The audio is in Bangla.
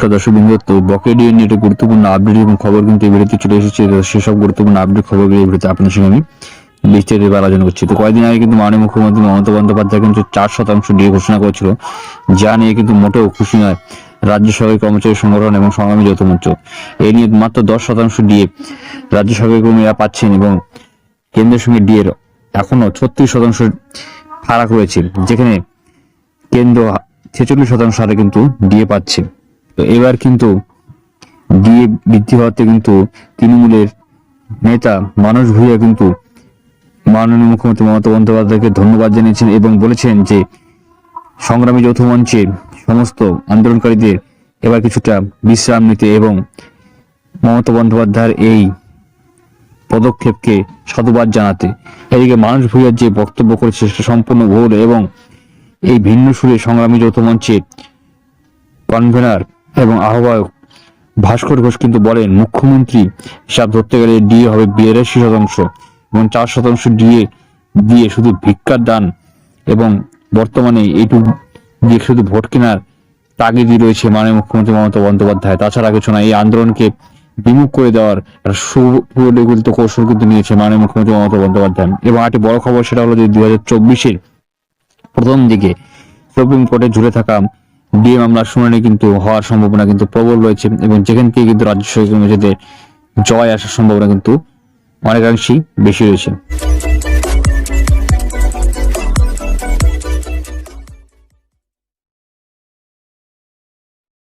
নমস্কার দর্শক বিন্দু তো বকেট নিয়ে একটা গুরুত্বপূর্ণ আপডেট এবং খবর কিন্তু এই ভিডিওতে চলে এসেছে। সেসব গুরুত্বপূর্ণ আপডেট খবরগুলো এই ভিডিওতে আপনার সঙ্গে আমি বিস্তারিত আলোচনা করছি। তো কয়েকদিন আগে কিন্তু মাননীয় মুখ্যমন্ত্রী মমতা বন্দ্যোপাধ্যায় কিন্তু চার শতাংশ দিয়ে ঘোষণা করেছিল, যা নিয়ে কিন্তু মোটেও খুশি নয় রাজ্য সরকারি কর্মচারী সংগঠন এবং সংগ্রামী যৌথ মঞ্চ। এই নিয়ে মাত্র দশ শতাংশ দিয়ে রাজ্য সরকারি কর্মীরা পাচ্ছেন এবং কেন্দ্রের সঙ্গে ডিএর এখনও ছত্রিশ শতাংশ ফারাক রয়েছে, যেখানে কেন্দ্র ছেচল্লিশ শতাংশ হারে কিন্তু ডিএ পাচ্ছে। তো এবার কিন্তু ডিএ বৃদ্ধি হওয়াতে কিন্তু তৃণমূলের নেতা মানুষ ভূঁইয়া কিন্তু মাননীয় মুখ্যমন্ত্রী মমতা বন্দ্যোপাধ্যায়কে ধন্যবাদ জানিয়েছেন এবং বলেছেন যে সংগ্রামী যৌথ মঞ্চের সমস্ত আন্দোলনকারীদের এবার কিছুটা বিশ্রাম নিতে এবং মমতা বন্দ্যোপাধ্যায়ের এই পদক্ষেপকে সাধুবাদ জানাতে। এদিকে মানুষ ভূঁইয়ার যে বক্তব্য করেছে সেটা সম্পূর্ণ ভুল এবং এই ভিন্ন সুরে সংগ্রামী যৌথ মঞ্চে কনভেনার এবং আহ্বায়ক ভাস্কর ঘোষ কিন্তু বলেন, মুখ্যমন্ত্রী হিসাব ধরতে গেলে ডিএ হবে বিরাশি শতাংশ এবং চার শতাংশ ডিএ দিয়ে শুধু ভিক্ষার দান এবং বর্তমানে এইটুকু দিয়ে শুধু ভোট কেনার তাগিদই রয়েছে মাননীয় মুখ্যমন্ত্রী মমতা বন্দ্যোপাধ্যায়। তাছাড়া কিছু না, এই আন্দোলনকে বিমুখ করে দেওয়ার একটা সুপরিকল্পিত কৌশল কিন্তু নিয়েছে মাননীয় মুখ্যমন্ত্রী মমতা বন্দ্যোপাধ্যায়। এবং আরেকটি বড় খবর, সেটা হলো যে দুই হাজার চব্বিশের প্রথম দিকে সুপ্রিম কোর্টে ঝুলে থাকা ডিএ মামলার শুনানি কিন্তু হওয়ার সম্ভাবনা কিন্তু প্রবল রয়েছে এবং যেখান থেকে কিন্তু রাজ্য সরকার জয় আসার সম্ভাবনা কিন্তু অনেকাংশেই বেশি রয়েছে।